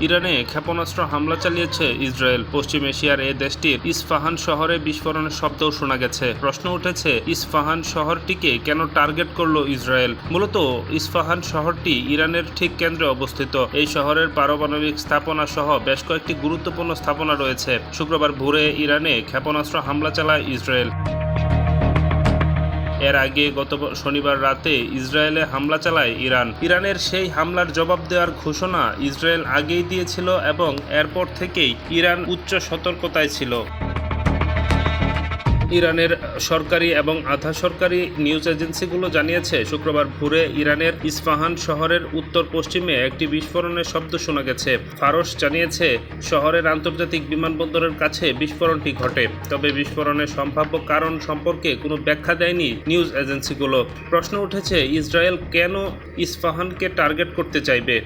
ইরানে ক্ষেপণাস্ত্র হামলা চালিয়েছে ইসরায়েল। পশ্চিম এশিয়ার এই দেশটির ইস্পাহান শহরে বিস্ফোরণের শব্দও শোনা গেছে। প্রশ্ন উঠেছে, ইস্পাহান শহরটিকে কেন টার্গেট করল ইসরায়েল? মূলত ইস্পাহান শহরটি ইরানের ঠিক কেন্দ্রে অবস্থিত। এই শহরের পারমাণবিক স্থাপনা সহ বেশ কয়েকটি গুরুত্বপূর্ণ স্থাপনা রয়েছে। শুক্রবার ভোরে ইরানে ক্ষেপণাস্ত্র হামলা চালায় ইসরায়েল। এর আগে গত শনিবার রাতে ইসরায়েলে হামলা চালায় ইরান। ইরানের সেই হামলার জবাব দেওয়ার ঘোষণা ইসরায়েল আগেই দিয়েছিল এবং এরপর থেকেই ইরান উচ্চ সতর্কতায় ছিল। ইরানের সরকারি এবং আধা সরকারি নিউজ এজেন্সিগুলো জানিয়েছে, শুক্রবার ভোরে ইরানের ইস্পাহান শহরের উত্তর পশ্চিমে একটি বিস্ফোরণের শব্দ শোনা গেছে। ফারস জানিয়েছে, শহরের আন্তর্জাতিক বিমানবন্দরের কাছে বিস্ফোরণটি ঘটে, তবে বিস্ফোরণের সম্ভাব্য কারণ সম্পর্কে কোনো ব্যাখ্যা দেয়নি নিউজ এজেন্সিগুলো। প্রশ্ন উঠেছে, ইসরায়েল কেন ইস্পাহানকে টার্গেট করতে চাইবে?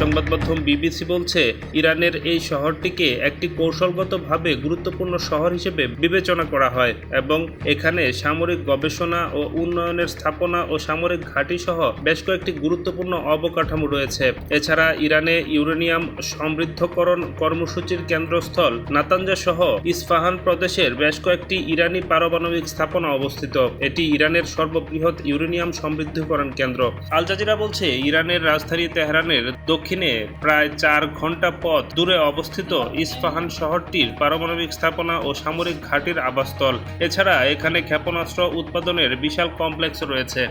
সংবাদ মাধ্যম বিবিসি বলছে, ইরানের এই শহরটিকে একটি কৌশলগতভাবে গুরুত্বপূর্ণ শহর হিসেবে বিবেচনা করা হয় এবং এখানে সামরিক গবেষণা ও উন্নয়নের স্থাপনা ও সামরিক ঘাঁটি সহ বেশ কয়েকটি গুরুত্বপূর্ণ অবকাঠামো রয়েছে। এছাড়া ইরানে ইউরেনিয়াম সমৃদ্ধকরণ কর্মসূচির কেন্দ্রস্থল নাতাঞ্জা সহ ইস্পাহান প্রদেশের বেশ কয়েকটি ইরানি পারমাণবিক স্থাপনা অবস্থিত। এটি ইরানের সর্ববৃহৎ ইউরেনিয়াম সমৃদ্ধকরণ কেন্দ্র। আল জাজিরা বলছে, ইরানের রাজধানী তেহরানের দক্ষিণে প্রায় চার ঘণ্টা পথ দূরে অবস্থিত ইস্পাহান শহরটির পারমাণবিক স্থাপনা ও সামরিক ঘাঁটির আবাসস্থল। এছাড়া এখানে ক্ষেপণাস্ত্র উৎপাদনের বিশাল কমপ্লেক্স রয়েছে।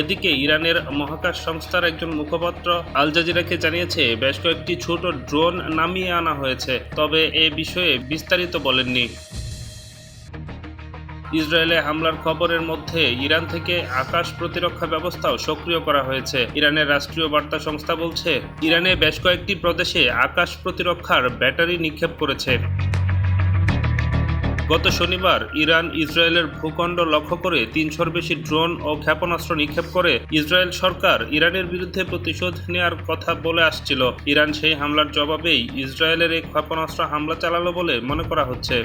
এদিকে ইরানের মহাকাশ সংস্থার একজন মুখপাত্র আল জাজিরাকে জানিয়েছে, বেশ কয়েকটি ছোট ড্রোন নামিয়ে আনা হয়েছে, তবে এ বিষয়ে বিস্তারিত বলেননি। ইসরায়েলে হামলার খবরের মধ্যে ইরান থেকে আকাশ প্রতিরক্ষা ব্যবস্থাও সক্রিয় করা হয়েছে। ইরানের রাষ্ট্রীয় বার্তা সংস্থা বলছে, ইরানে বেশ কয়েকটি প্রদেশে আকাশ প্রতিরক্ষার ব্যাটারি নিক্ষেপ করেছে। গত শনিবার ইরান ইসরায়েলের ভূখণ্ড লক্ষ্য করে তিনশোর বেশি ড্রোন ও ক্ষেপণাস্ত্র নিক্ষেপ করে ইসরায়েল সরকার ইরানের বিরুদ্ধে প্রতিশোধ নেওয়ার কথা বলে আসছিল। ইরান সেই হামলার জবাবেই ইসরায়েলের এই ক্ষেপণাস্ত্র হামলা চালালো বলে মনে করা হচ্ছে।